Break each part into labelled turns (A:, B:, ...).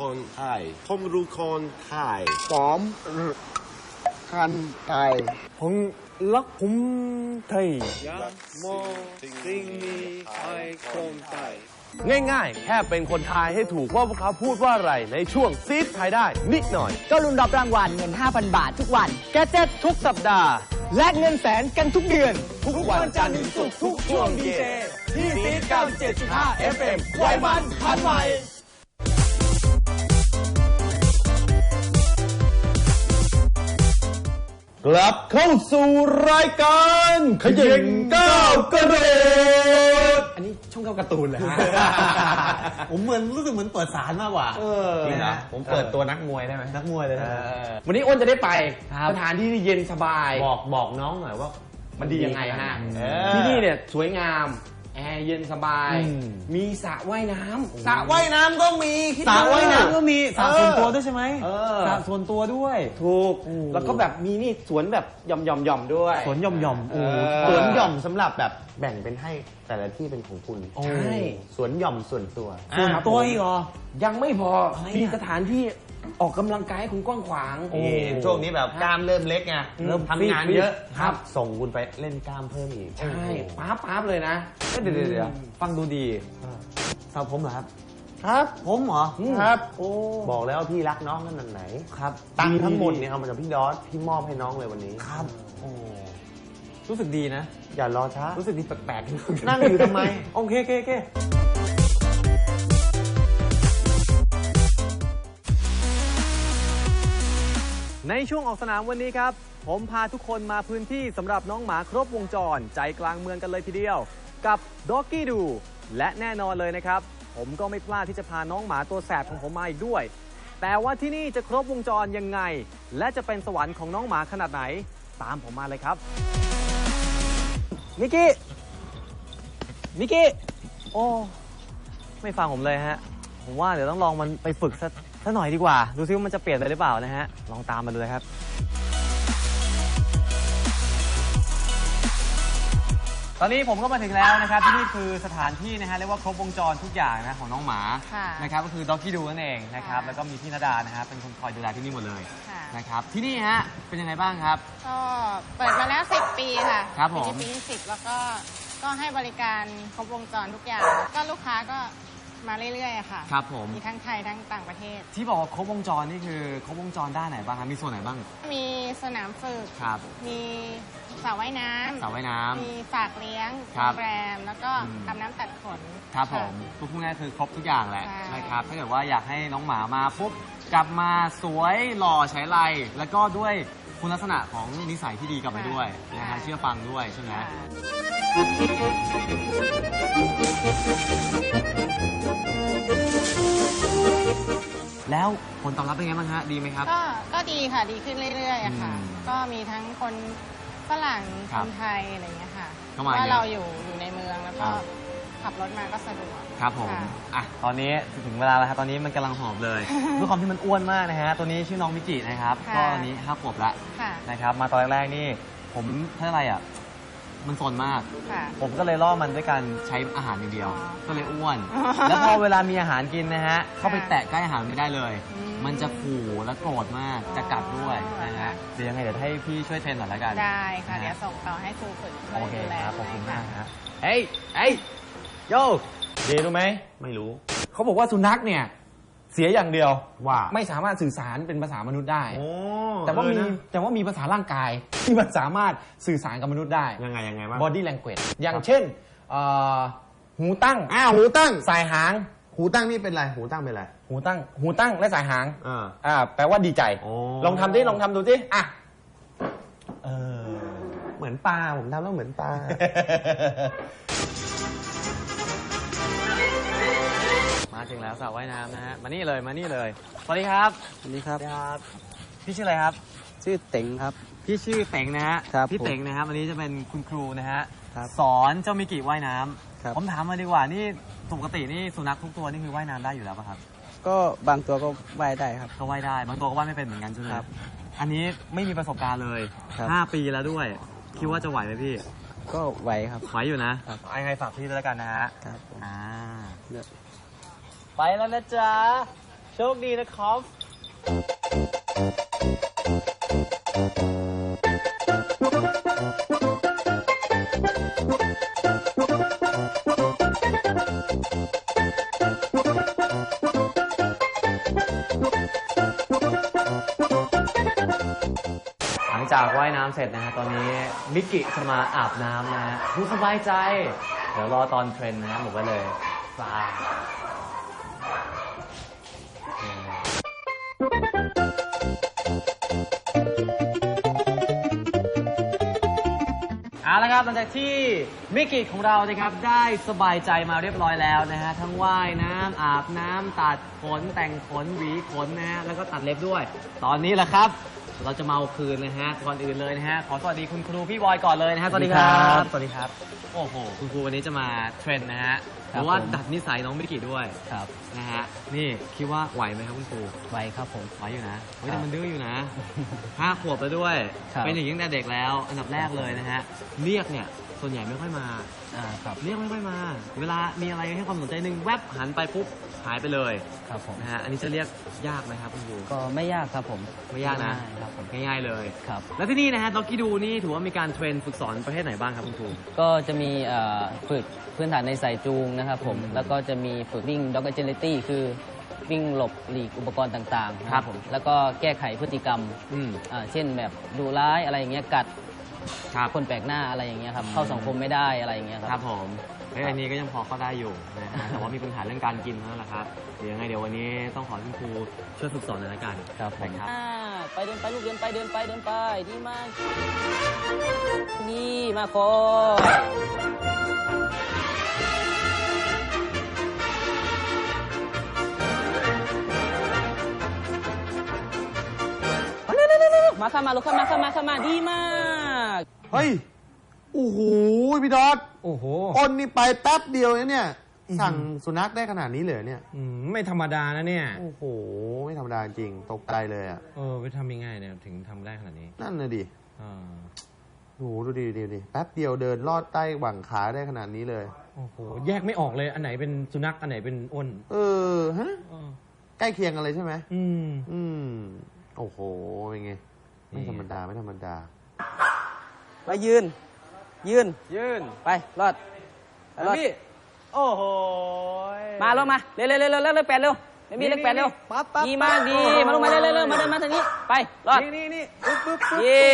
A: คนไทย ผมรู้คนไทย
B: สอมคันไทย
C: ผมรักผมไทย
A: มองสิ่งนี้ไทยคนไทย
C: ง่ายๆ แค่เป็นคนทายให้ถูกว่าพวกเขาพูดว่าอะไรในช่วงซีดทายได้นิดหน่อย
D: ก็ลุ้นรับรางวัลเงิน 5,000 บาททุกวัน
C: แกเจ็ตทุกสัปดาห์
D: และเงินแสนกันทุกเดือน
C: ทุกวันจันทร์ถึงศุกร์ทุกช่วงดีเจที่ซีด97.5 FM ไวยมันพันใหม่ กลับเข้าสู่รายการขยิงก้าวกระโดด
D: อันนี้ช่องเข้าการ์ตูนเลยฮะ
E: ผมเหมือนรู้สึกเหมือนเปิดสารมากกว่า
D: จริงเหรอ
E: ผมเปิดตัวนักมวยได้ไหมนักมวยเลยนะ
D: วันนี้อ้นจะได้ไป
E: ครับ
D: สถานที่ที่เย็นสบาย
E: บอกบอกน้องหน่อยว่า
D: มันดียังไงฮะ
E: เออ
D: ที่นี่เนี่ยสวยงาม แอร์เย็นสบาย
E: อืม
D: มีสระว่ายน้ำ
E: สระว่ายน้ำก็มีสระว่ายน้ำก็มีสระส่วนตัวด้วยใช่ไหม
D: เออ
E: สระส่วนตัวด้วย
D: ถูก
E: โอ้
D: แล้วก็แบบมีนี่สวนแบบหย่อมหย่อมหย่อมๆด้วย
E: สวนหย่อมหย่อมๆโอ้
D: เออ
E: สวนหย่อมสำหรับแบบแบ่งเป็นให้แต่ละที่เป็นของคุณ
D: ใช่
E: สวนหย่อมส่วนตัว
D: ส่วน
E: อะ
D: ตัวอีกเหรอ ยังไม่พอ
E: อะไรอะ
D: มีสถานที่ ออกกำลังกายให้คุณกว้างขวาง
E: นี่ช่วงนี้แบบกล้ามเริ่มเล็กไงเริ่มทำงานเยอะ
D: ครับ
E: ส่งคุณไปเล่นกล้ามเพิ่มอีก
D: ใช่ป๊าบป๊าบเลยนะ
E: เดี๋ยวเดี๋ยวเดี๋ยวฟังดูดีสาวผมเหรอครับ
D: ครับ
E: ผมเหรอ
D: ครับ โอ้
E: บอกแล้วพี่รักน้องขนาดไหนครับตังค์ทั้งหมดเนี่ยเอามาจากพี่ดอสพี่มอบให้น้องเลยวันนี้
D: ครับ
E: โอ้
C: รู้สึกดีนะ
E: อย่ารอช้า
C: รู้สึกดีแปลกๆ
E: นั่งอยู่ทำไม
C: โอเคโอเคโอเค ในช่วงออกสนามวันนี้ครับ ผมพาทุกคนมาพื้นที่สำหรับน้องหมาครบวงจร ใจกลางเมืองกันเลยทีเดียว กับด็อกกี้ดูและแน่นอนเลยนะครับ ผมก็ไม่พลาดที่จะพาน้องหมาตัวแสบของผมมาอีกด้วย แต่ว่าที่นี่จะครบวงจรยังไง และจะเป็นสวรรค์ของน้องหมาขนาดไหน ตามผมมาเลยครับมิกกี้มิกกี้โอ้ไม่ฟังผมเลยฮะ ผมว่าเดี๋ยวต้องลองมันไปฝึกสัก สักหน่อยดีกว่า ดูซิว่ามันจะเปลี่ยนไปหรือเปล่านะฮะ ลองตามมาเลยครับ ตอนนี้ผมก็มาถึงแล้วนะครับที่นี่คือสถานที่นะฮะเรียกว่าครบวงจรทุกอย่างนะของน้องหมา
F: ค่ะ
C: นะครับก็คือด็อกกี้ดูนั่นเองนะครับ
F: ค่ะ
C: แล้วก็มีพี่นาดานะฮะเป็นคนคอยดูแลที่นี่หมดเลย
F: ค่ะ
C: นะครับที่นี่ฮะเป็นยังไงบ้างครับ
F: ก็เปิดมาแล้ว 10 ปีค่ะ
C: ครับผม
F: ปีนี้ปีที่10แล้วก็ก็ให้บริการครบวงจรทุกอย่าง ก็ลูกค้าก็ มาเรื่อยๆอะค่ะ
C: ครับผม
F: มีทั้งไทยทั้งต่างประเทศ
C: ที่บอกว่าครบวงจรนี่คือครบวงจรด้านไหนบ้างครับมีส่วนไหนบ้าง
F: มีสนามฝึก
C: ครับ
F: มีสระว่ายน้
C: สระว่ายน้ำำ
F: มีฝากเลี้ยง
C: ครั
F: โร
C: บ
F: งแรม แล้วก็
C: อืม
F: ทำน้ำตัดขน
C: ครับผะมพูดง่ายๆคือครบทุกอย่างแหละ
F: ใช่
C: นะครับถ้าเกิดว่าอยากให้น้องหมามาปุ๊บกลับมาสวยหล่อใช้ไรแล้วก็ด้วยคุณลักษณะของนิสัยที่ดีกลับมาด้วยนะฮะเชื่อฟังด้วยใช่ไหม
F: ค่ะ
C: แล้วผลตอบรับเป็นไงบ้างฮะดีไหมครับ
F: ก็ก็ดีค่ะดีขึ้นเรื่อยๆอะค่ะ
C: อืม
F: ก็มีทั้งคนฝรั่ง
C: ค
F: ครับนไทยอะไรอย่างเงี้ยค่ะ
C: เข้ามา
F: ว่า
C: เยอะ
F: เราอยู่อยู่ในเมืองแล้วก็
C: ครับ
F: ขับรถมาก็สะดวก
C: ครับผม
F: ค่ะ
C: อะตอนนี้ถึงเวลาแล้วครับตอนนี้มันกำลังหอมเลยด้วยความที่มันอ้วนมากนะฮะตัวนี้ชื่อน้องมิจินะครับ
F: ค่ะ
C: ก็ตอนนี้ห้าขวบละ
F: ค่ะ
C: นะครับมาตอนแรกๆนี่ผมเท่าอะไรอะ มันสนมาก
F: ค่ะ
C: ผมก็เลยล่อมันด้วยการใช้อาหารอย่างเดียว
F: อ๋อ
C: ก็เลยอ้วน
F: อ๋อ
C: แล้วพอเวลามีอาหารกินนะฮะ เข้าไปแตะใกล้อาหารไม่ได้เลย
F: อืม
C: มันจะขู่และโกรธมาก จะกัดด้วยนะฮะเดี๋ยวยังไงเดี๋ยวให้พี่ช่วยเทรนหน่อยแล้วกัน
F: ได้ค่ะ
C: นะ
F: เดี๋ยวส่งต่อให้ครูฝึกช่วย
C: โอเค
F: ดูแล
C: ครับ ขอบคุณมาก
F: ให้
C: ฮะเฮ้ยเฮ้ยโยเดรู้ไหม
E: ไม่รู้
D: เขาบอกว่าสุนัขเนี่ย เสียอย่างเดียว
E: ว่า
D: ไม่สามารถสื่อสารเป็นภาษามนุษย์ได้
E: โอ้
D: แต่ว่ามี
E: เออนะ
D: แต่ว่ามีภาษาร่างกาย ที่มันสามารถสื่อสารกับมนุษย์ได้
E: ยังไงยังไงบ้าง
D: body language อย่างเช่นเอ่อหูตั้ง
E: อ้าวหูตั้ง
D: สายหาง
E: หูตั้งนี่เป็นไร หูตั้งเป็นไร
D: หูตั้ง หูตั้งและสายหาง
E: เออ
D: อ่าแปลว่าดีใจ
E: โอ้
D: ลองทำดิลองทำดูสิอะ
E: เออเหมือนปลาผมทำแล้วเหมือนปลา
C: มาถึงแล้วสระว่ายน้ำนะฮะ มานี่เลยมานี่เลย สวัสดีครับ
B: สวัสดีครับ
C: ครับพี่ชื่ออะไรครับ
B: ชื่อเต็งครับ
C: พี่ชื่อเต็งนะฮะ
B: ครับ
C: พี่
B: ผม
C: เต็งนะครับวันนี้จะเป็นคุณครูนะฮะ
B: ครับ
C: สอนเจ้ามิกิว่ายน้ำ
B: ครับ
C: ผมถามมาดีกว่านี่ปกตินี่สุนัขทุกตัวนี่คือว่ายน้ำได้อยู่แล้วป่ะครับ
B: ก็บางตัวก็ว่ายได้ครับ
C: ก็ว่ายได้ บางตัวก็ว่ายไม่เป็นเหมือนกันใช่ไหม
B: ครับ
C: อันนี้ไม่มีประสบการณ์เลย
B: ครับ
C: ห้าปีแล้วด้วย คิดว่าจะไหวไหมพี่
B: ก็ไหวครับ
C: ไหวอยู่นะครับไอ้ไงฝากพี่ด้วยแล้วกันนะฮะ
B: ครับผม
C: อ่า
B: เดี๋ยว
C: ไปแล้วนะจ๊ะ โชคดีนะครับ หลังจากว่ายน้ำเสร็จนะฮะ ตอนนี้มิกกิจะมาอาบน้ำนะฮะดูสบายใจ เดี๋ยวรอตอนเทรนนะฮะบอกไว้เลย บาย เอาละครับหลังจากที่มิกกี้ของเรานะครับได้สบายใจมาเรียบร้อยแล้วนะฮะทั้งว่ายน้ำอาบน้ำตัดขนแต่งขนหวีขนนะฮะแล้วก็ตัดเล็บด้วย ตอนนี้แหละครับ เราจะมาเอาคืนนะฮะก่อนอื่นเลยนะฮะขอสวัสดีคุณครูพี่บอยก่อนเลยนะฮะสวัสดีครับ
B: สวัสดีครับ
C: โอ้โหคุณครูวันนี้จะมาเทรนนะฮะห
B: ครับ
C: รือว่า
B: ผม
C: ดัดนิสัยน้องมิกกี้ด้วย
B: ครับ
C: นะฮะนี่คิดว่าไหวไหมครับคุณครู
B: ไว้ครับผม
C: ไหวอยู่นะเฮ้ย
B: ครั
C: แต่
B: บ
C: มันดื้ออยู่นะห้าขวบแล้วด้วย
B: ครับ
C: เป็นอย่างนี้ตั้งแต่เด็กแล้ว อันดับแรกเลยนะฮะเรียกเนี่ย ส่วนใหญ่ไม่ค่อยมา
B: อ่าครับ
C: เรียกไม่ค่อยมา เวลามีอะไรให้ความสนใจหนึ่งแวบหันไปปุ๊บหายไปเลย
B: ครับผม
C: นะฮะอันนี้จะเรียกยากไหมครับคุณครู
B: ก็ไม่ยากครับผม
C: ไม่ยากนะ
B: ง่ายครับผม
C: ง่ายๆเลย
B: ครับ
C: แล้วที่นี่นะฮะด็อกกี้ดูนี่ถือว่ามีการเทรนฝึกสอนประเภทไหนบ้างครับคุณครู
G: ก็จะมีเอ่อฝึกพื้นฐานในสายจูงนะครับผม
C: อืม
G: แล้วก็จะมีฝึกวิ่ง dog agility คือวิ่งหลบหลีกอุปกรณ์ต่างๆนะค
C: ครั
G: รั
C: บบ
G: ผมแล้วก็แก้ไขพฤติกรรม
C: อืม
G: อ่าเช่นแบบดุร้ายอะไรอย่างเงี้ยกัด
C: ครับ
G: คนแปลกหน้าอะไรอย่างเงี้ยครับ
C: อืม
G: เข้าสังคมไม่ได้อะไรอย่างเงี้ยค
C: ครั
G: รั
C: บ บผมเฮ้ยอันนี้ก็ยังพอเข้าได้อยู่นะฮะแต่ว่ามีปัญหาเรื่องการกินเท่านั้นแหละครับเดี๋ยวยังไงเดี๋ยววันนี้ต้องขอให้คุณครูช่วยฝึกสอนหน่อยละกัน
G: ครับผม
C: นะครับ
G: อ่าไปเดินไปลูกเดินไปเดินไปเดินไปดีมากดีมากคอย เข้ามาลูกเข้ามาเข้ามาเข้ามาดีมาก
E: เฮ้ย โอ้โห พี่ดอท
D: โอ้โห
E: อ้นนี่ไปแป๊บเดียวเองเนี่ย สั่งสุนัขได้ขนาดนี้เลยเหรอเนี่ย
D: อืมไม่ธรรมดานะเนี่ย
E: โอ้โห ไม่ธรรมดาจริง ตกใจเลยอะ
D: เออไปทำยังไงเนี่ยถึงทำได้ขนาดนี้
E: นั่นเลยดิ
D: อ่า
E: โอ้โหดูดิดิดิแป๊บเดียวเดินลอดใต้หว่างขาได้ขนาดนี้เลย
D: โอ้โห แยกไม่ออกเลย อันไหนเป็นสุนัข อันไหนเป็นอ้น
E: เออ ฮะ
D: เออ
E: ใกล้เคียงกันเลยใช่ไหม
D: อืม
E: อืม โอ้โห เป็นไง ไม่
D: นี่
E: ธรรมดาไม่ธรรมดา
G: ไปยืน ยืน
C: ยืน
G: ไป รอดไปรอด
C: พี่ โอ้โห
G: มาลงมา เร็วเร็วเร็วเร็วเร็วเร็วแปดเร็วไม่มีเลขแปดเร็ว
C: ปั๊บปั๊บ
G: ดีมากดี มาลงมาเร็วเร็วเร็วมาเดินมาทางนี้ ไป รอด
C: นี่นี่นี่ปึ๊บปึ๊บปึ๊บ
G: เย่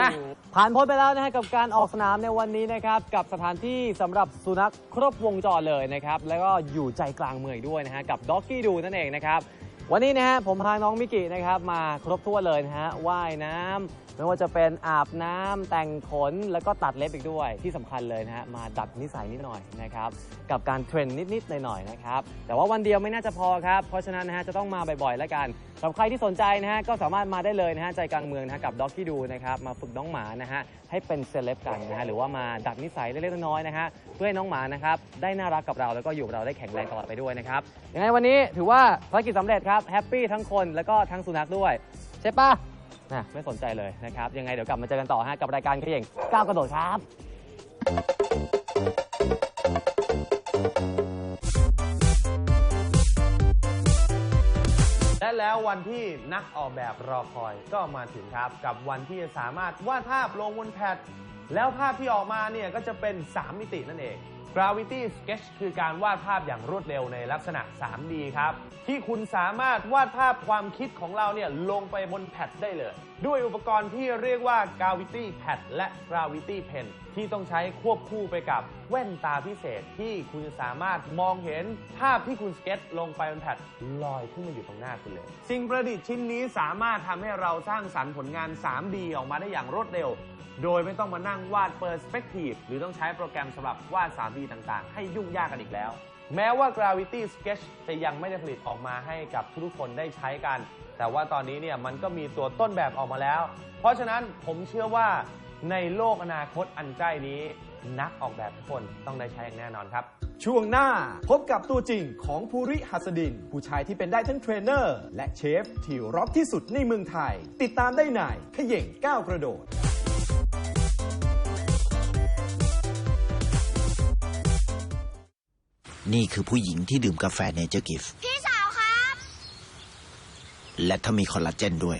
G: มา
C: ผ่านพ้นไปแล้วนะฮะกับการออกสนามในวันนี้นะครับ กับสถานที่สำหรับสุนัขครบวงจรเลยนะครับ แล้วก็อยู่ใจกลางเมืองอีกด้วยนะฮะ กับด็อกกี้ดูนั่นเองนะครับ วันนี้นะฮะผมพาน้องมิกินะครับมาครบถ้วนเลยนะฮะว่ายน้ำไม่ว่าจะเป็นอาบน้ำแต่งขนแล้วก็ตัดเล็บอีกด้วยที่สำคัญเลยนะฮะมาดัดนิสัยนิดหน่อยนะครับกับการเทรนนิดๆหน่อยๆนะครับแต่ว่าวันเดียวไม่น่าจะพอครับเพราะฉะนั้นนะฮะจะต้องมาบ่อยๆแล้วกันสำหรับใครที่สนใจนะฮะก็สามารถมาได้เลยนะฮะใจกลางเมืองนะฮะกับด็อกกี้ดูนะครับมาฝึกน้องหมานะฮะให้เป็นเซเลบกันนะฮะหรือว่ามาดัดนิสัยเล็กๆน้อยๆนะฮะเพื่อให้น้องหมานะครับได้น่ารักกับเราแล้วก็อยู่กับเราได้แข็งแรงตลอดไปด้วยนะครับยังไงวันนี้ถือว่าภารกิจสำเร็จครับแฮปปี้ทั้งคนแล้วก็ทั้งสุนัขด้วย ใช่ปะนะไม่สนใจเลยนะครับ ยังไงเดี๋ยวกลับมาเจอกันต่อฮะกับรายการเขย่งก้าวกระโดดครับ
E: และแล้ววันที่นักออกแบบรอคอยก็มาถึงครับ กับวันที่จะสามารถวาดภาพลงบนแพดแล้วภาพที่ออกมาเนี่ยก็จะเป็น 3 มิตินั่นเอง Gravity Sketch คือการวาดภาพอย่างรวดเร็วในลักษณะ 3D ครับ ที่คุณสามารถวาดภาพความคิดของเราเนี่ยลงไปบนแพดได้เลย ด้วยอุปกรณ์ที่เรียกว่า Gravity Pad และ Gravity Pen ที่ต้องใช้ควบคู่ไปกับแว่นตาพิเศษที่คุณสามารถมองเห็นภาพที่คุณสเก็ตลงไปบนแพดลอยขึ้นมาอยู่ตรงหน้าคุณเลย สิ่งประดิษฐ์ชิ้นนี้สามารถทำให้เราสร้างสรรค์ผลงาน 3D ออกมาได้อย่างรวดเร็ว โดยไม่ต้องมานั่งวาดเปอร์สเปกทีฟหรือต้องใช้โปรแกรมสำหรับวาด 3D ต่างๆ ให้ยุ่งยากกันอีกแล้ว แม้ว่า Gravity Sketch จะยังไม่ได้ผลิตออกมาให้กับทุกๆคนได้ใช้กัน แต่ว่าตอนนี้เนี่ยมันก็มีตัวต้นแบบออกมาแล้ว เพราะฉะนั้นผมเชื่อว่าในโลกอนาคตอันใกล้นี้ นักออกแบบทุกคนต้องได้ใช้อย่างแน่นอนครับ
H: ช่วงหน้าพบกับตัวจริงของภูริหัสดิน ผู้ชายที่เป็นได้ทั้งเทรนเนอร์ และเชฟที่ร็อกที่สุดในเมืองไทย ติดตามได้ในขย่งก้าวกระโดด
I: นี่คือผู้หญิงที่ดื่มกาแฟเนเจอร์กิฟต์
F: พี่สาวครับ
I: และถ้ามีคอลลาเจนด้วย